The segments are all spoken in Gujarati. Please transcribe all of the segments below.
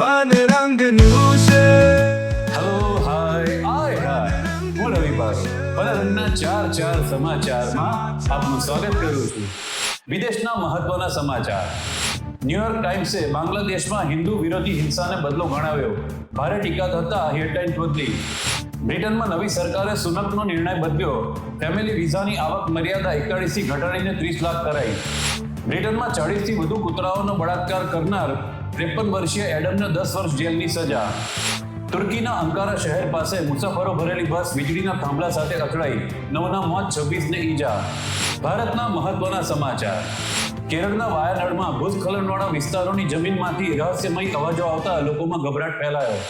ફન રંગનું છે હેલો હાય હાય હાય હું રવિ પારો પલરંગના ચાર ચાર સમાચારમાં આપનું સ્વાગત કરું છું. વિદેશના મહત્વના સમાચાર. ન્યુયોર્ક ટાઈમ્સે બાંગ્લાદેશમાં હિન્દુ વિરોધી હિંસાને બદલો ગણાવ્યો. ભારે ટીકા થતા હેડલાઇન બદલી બ્રિટનમાં નવી સરકારે સુનકનો નિર્ણય બદલ્યો. ફેમિલી વિઝાની આવક મર્યાદા એકતાળીસથી ઘટાડીને ત્રીસ લાખ કરાઈ. બ્રિટનમાં ચાળીસથી વધુ કૂતરાઓનો બળાત્કાર કરનાર ત્રેપન વર્ષીય એડમને દસ વર્ષ જેલની સજા. તુર્કીના અંકારા શહેર પાસે મુસાફરો ભરેલી બસ વીજળીના થાંભલા સાથે અથડાઈ. નવના મોત, છવ્વીસને ઈજા. ભારતના મહત્વના સમાચાર. કેરળના વાયાનાડમાં ભૂસ્ખલનવાળા વિસ્તારોની જમીનમાંથી રહસ્યમય અવાજો આવતા લોકોમાં ગભરાટ ફેલાયો.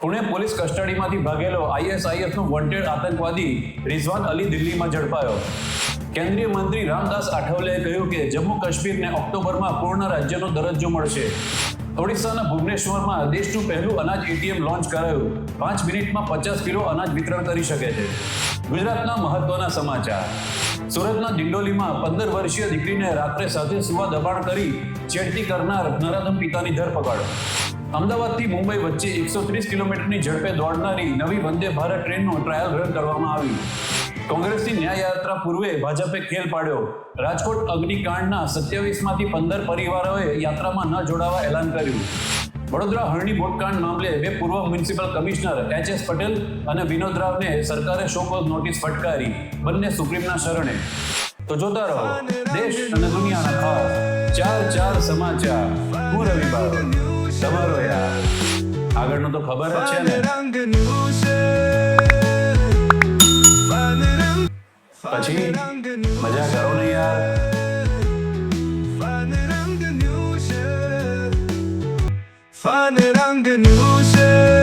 પુણે પોલીસ કસ્ટડીમાંથી ભાગેલો આઈએસઆઈએસનો વોન્ટેડ આતંકવાદી રિઝવાન અલી દિલ્હીમાં ઝડપાયો. કેન્દ્રીય મંત્રી રામદાસ આઠવલેએ કહ્યું કે જમ્મુ કાશ્મીરને ઓક્ટોબરમાં પૂર્ણ રાજ્યનો દરજ્જો મળશે. ઓડિશાના ભુવનેશ્વરમાં દેશનું પહેલું અનાજ એટીએમ લોન્ચ કરાયું. પાંચ મિનિટમાં પચાસ કિલો અનાજ વિતરણ કરી શકે છે. ગુજરાતના મહત્વના સમાચાર. સુરતના ડિંડોલીમાં પંદર વર્ષીય દીકરીને રાત્રે સાથે સુવા દબાણ કરી છેડતી કરનાર નરાધમ પિતાની ધરપકડ. અમદાવાદથી મુંબઈ વચ્ચે એકસો ત્રીસ કિલોમીટરની ઝડપે દોડનારી નવી વંદે ભારત ટ્રેનનું ટ્રાયલ રન કરવામાં આવ્યું. કોંગ્રેસની ન્યાય યાત્રા પૂર્વે ભાજપે ખેલ પાડ્યો. રાજકોટ અગ્નિકાંડના સત્યાવીસમાંથી પંદર પરિવારોએ યાત્રામાં ન જોડાવા એલાન કર્યું. વડોદરા હરણી બોટકાંડ મામલે બે પૂર્વ municipal commissioner H S Patel અને વિનોદ રાવને સરકારે શોકોઝ નોટિસ ફટકારી બંને સુપ્રીમના શરણે. તો જોતા રહો, દેશ અને દુનિયાના ખાસ ચાર ચાર સમાચાર. હું રવિ તમારો યાર. આગળનું તો ખબર જ છે ને. પછી મજા કરો ને યાર. ફન રંગનું છે. ફન રંગનું છે.